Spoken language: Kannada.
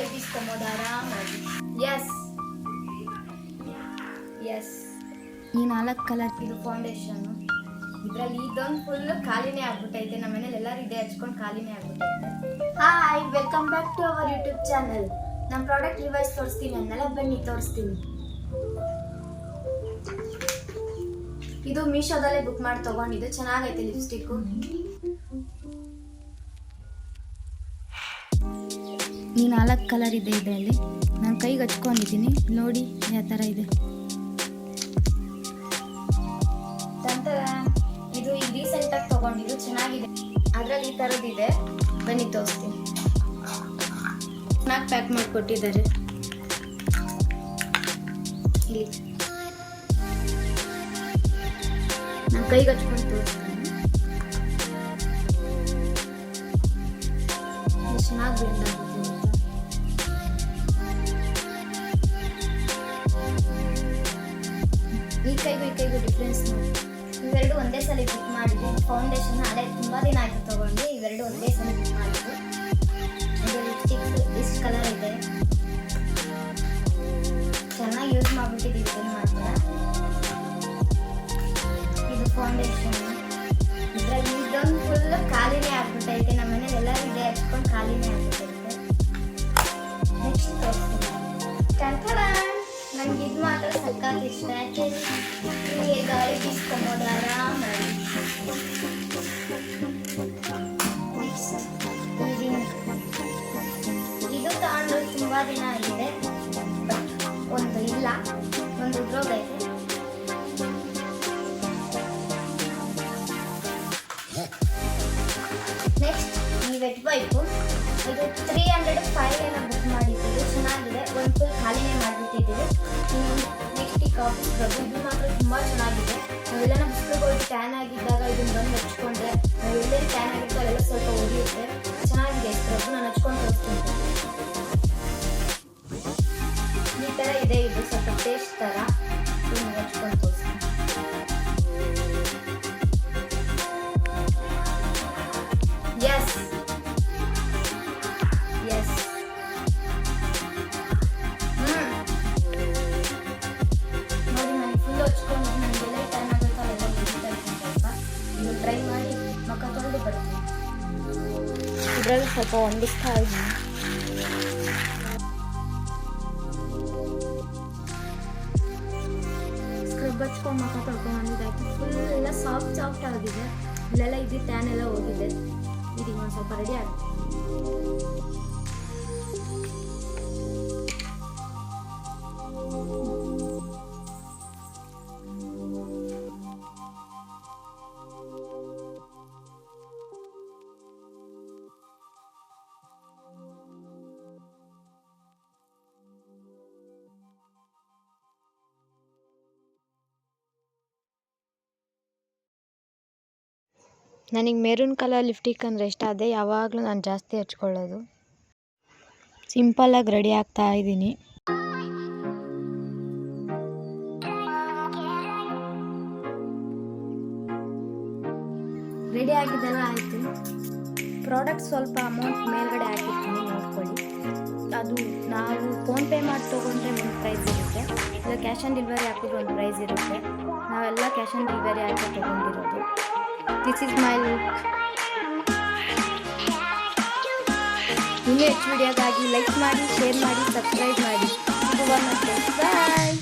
ಗಾಳಿ ಬೀಸ್ಕೊಂಬೋದು ಆರಾಮಾಗಿ ಎಸ್ ಎಸ್ ಈ ನಾಲ್ಕು ಕಲರ್ ಇದು ಫೌಂಡೇಶನ್ ಇದರಲ್ಲಿ ಇದೊಂದು ಫುಲ್ ಖಾಲಿನೇ ಆಗ್ಬಿಟ್ಟೈತೆ. ನಮ್ಮ ಮನೇಲಿ ಎಲ್ಲರೂ ಇದೆ ಹಚ್ಕೊಂಡು ಖಾಲಿನೇ ಆಗ್ಬಿಟ್ಟೈತೆ. Hi welcome back to our YouTube channel ನಮ್ಮ ಪ್ರಾಡಕ್ಟ್ ರಿವೈಸ್ ತೋರಿಸ್ತೀನಿ ಅದನ್ನೆಲ್ಲ ಬನ್ನಿ ತೋರಿಸ್ತೀನಿ. ಇದು ಮೀಶೋದಲ್ಲೇ ಬುಕ್ ಮಾಡಿ ತೊಗೊಂಡಿದ್ದು. ಚೆನ್ನಾಗೈತೆ ಲಿಪ್ಸ್ಟಿಕ್ಕು ಈ ನಾಲ್ಕು ಕಲರ್ ಇದೆ ಇದರಲ್ಲಿ ನಾನು ಕೈಗೆ ಹಚ್ಕೊಂಡಿದ್ದೀನಿ ನೋಡಿ ಯಾವ ಥರ ಇದೆ. ಇದು ಈಗ ರೀಸೆಂಟಾಗಿ ತಗೊಂಡಿದ್ದು ಚೆನ್ನಾಗಿದೆ. ಅದರಲ್ಲಿ ಈ ಥರದ್ದಿದೆ ಬನ್ನಿ ತೋರಿಸ್ತೀನಿ. ಚೆನ್ನಾಗಿ ಪ್ಯಾಕ್ ಮಾಡಿಕೊಟ್ಟಿದ್ದಾರೆ. ಇಲ್ಲಿ. ನಾನು ಕೈಗೆ ಹಚ್ಕೊಂಡು ತೋರಿಸ್ತೀನಿ. ಚೆನ್ನಾಗಿ ಬ್ಲೆಂಡ್ ಕೈಗೂ ಡಿಫ್ರೆನ್ಸ್ ನೋಡಿ. ಇವೆರಡು ಒಂದೇ ಸಲ ಬುಕ್ ಮಾಡಿದ್ವಿ ಫೌಂಡೇಶನ್ ಅದೇ ತುಂಬ ದಿನ ಆಯಿತು ತೊಗೊಂಡು ಇವೆರಡು ಒಂದೇ ಸಲ ಬುಕ್ ಮಾಡಿದ್ವಿ ಇದು ಲಿಪ್ಸ್ಟಿಕ್ ಇಷ್ಟು ಕಲರ್ ಇದೆ. ಚೆನ್ನಾಗಿ ಯೂಸ್ ಮಾಡಿಬಿಟ್ಟಿದ್ದೀವಿ ಮಾತ್ರ. ಇದು ಫೌಂಡೇಶನ್ ನಂಗೆ ಇದು ಮಾತ್ರ ಸಖತ್ ಇಷ್ಟ ಯಾಕೆ ಹೀಗೆ ಗಾಳಿ ಬೀಸ್ಕೊಂಬೋದು ಆರಾಮಾಗಿ Next, ಇದು ಇದು ತಗೊಂಡು ತುಂಬ ದಿನ ಆಗಿದೆ ಬಟ್ ಒಂದು ಇಲ್ಲ ಒಂದು ಉದ್ರೋಗೈತೆ ನೆಕ್ಸ್ಟ್ ಈ ವೆಟ್ ವೈಪು ಇದು ತ್ರೀ ಹಂಡ್ರೆಡ್ ಫೈವ್ ಏನೋ ಬುಕ್ ಮಾಡಿದ್ದೀವಿ. ಚೆನ್ನಾಗಿದೆ. ಒಂದು ಫುಲ್ ಖಾಲಿನೇ ಮಾಡಿಬಿಟ್ಟಿದ್ದೀವಿ. ನೆಕ್ಸ್ಟ್ ಈ ಕಾಫಿ ಸ್ಕ್ರಬ್ ಇದು ಮಾತ್ರ ತುಂಬ ಚೆನ್ನಾಗಿದೆ. ನಾವೆಲ್ಲ ಬುಕ್ಗಳು ಟ್ಯಾನ್ ಆಗಿದ್ದಾಗ ಇದನ್ನ ಬಂದು ಹಚ್ಕೊಂಡ್ರೆ ಎಲ್ಲೇ ಟ್ಯಾನ್ ಆಗಿತ್ತು ಅಲ್ಲೆಲ್ಲ ಸ್ವಲ್ಪ ಉರಿಯುತ್ತೆ ಇದರಲ್ಲಿ ಸ್ವಲ್ಪ ಹೊಂದಿಸ್ತಾ ಇದ್ದೀನಿ ಸ್ಕ್ರಬ್ ಹಚ್ಕೊಂಡು ಮಕ್ಕ ತೊಳ್ಕೊಂಡು ಬಂದಿದ್ದಾಯ್ತು ಫುಲ್ ಎಲ್ಲ ಸಾಫ್ಟ್ ಆಗಿದೆ ಇಲ್ಲೆಲ್ಲ ಇದು ಟ್ಯಾನ್ ಎಲ್ಲ ಹೋಗಿದೆ ಇದೀಗ ಒಂದು ಸ್ವಲ್ಪ ರೆಡಿ ಆಗುತ್ತೆ ನನಗೆ ಮೆರೂನ್ ಕಲರ್ ಲಿಪ್ಟಿಕ್ ಅಂದರೆ ಇಷ್ಟ. ಅದೇ ಯಾವಾಗಲೂ ನಾನು ಜಾಸ್ತಿ ಹಚ್ಕೊಳ್ಳೋದು. ಸಿಂಪಲ್ಲಾಗಿ ರೆಡಿ ಆಗ್ತಾ ಇದ್ದೀನಿ. ರೆಡಿ ಆಗಿದ್ದೆಲ್ಲ ಆಯಿತು. ಪ್ರಾಡಕ್ಟ್ ಸ್ವಲ್ಪ ಅಮೌಂಟ್ ಮೇಲ್ಗಡೆ ಹಾಕಿರ್ತೀನಿ, ನೋಡ್ಕೊಳ್ಳಿ. ಅದು ನಾವು ಫೋನ್ಪೇ ಮಾಡಿ ತೊಗೊಂಡ್ರೆ ಒಂದು ಪ್ರೈಸ್ ಇರುತ್ತೆ. ಇಲ್ಲ ಕ್ಯಾಶ್ ಆನ್ ಡೆಲಿವರಿ ಹಾಕಿದ್ರೆ ಒಂದು ಪ್ರೈಸ್ ಇರುತ್ತೆ. ನಾವೆಲ್ಲ ಕ್ಯಾಶ್ ಆನ್ ಡೆಲಿವರಿ ಹಾಕಿ ತೊಗೊಂಡಿರೋದು. This is my look. ಇನ್ನೂ ಹೆಚ್ಚು ವಿಡಿಯೋಗಾಗಿ ಲೈಕ್ ಮಾಡಿ ಶೇರ್ ಮಾಡಿ ಸಬ್ಸ್ಕ್ರೈಬ್ ಮಾಡಿ. ಬಾಯ್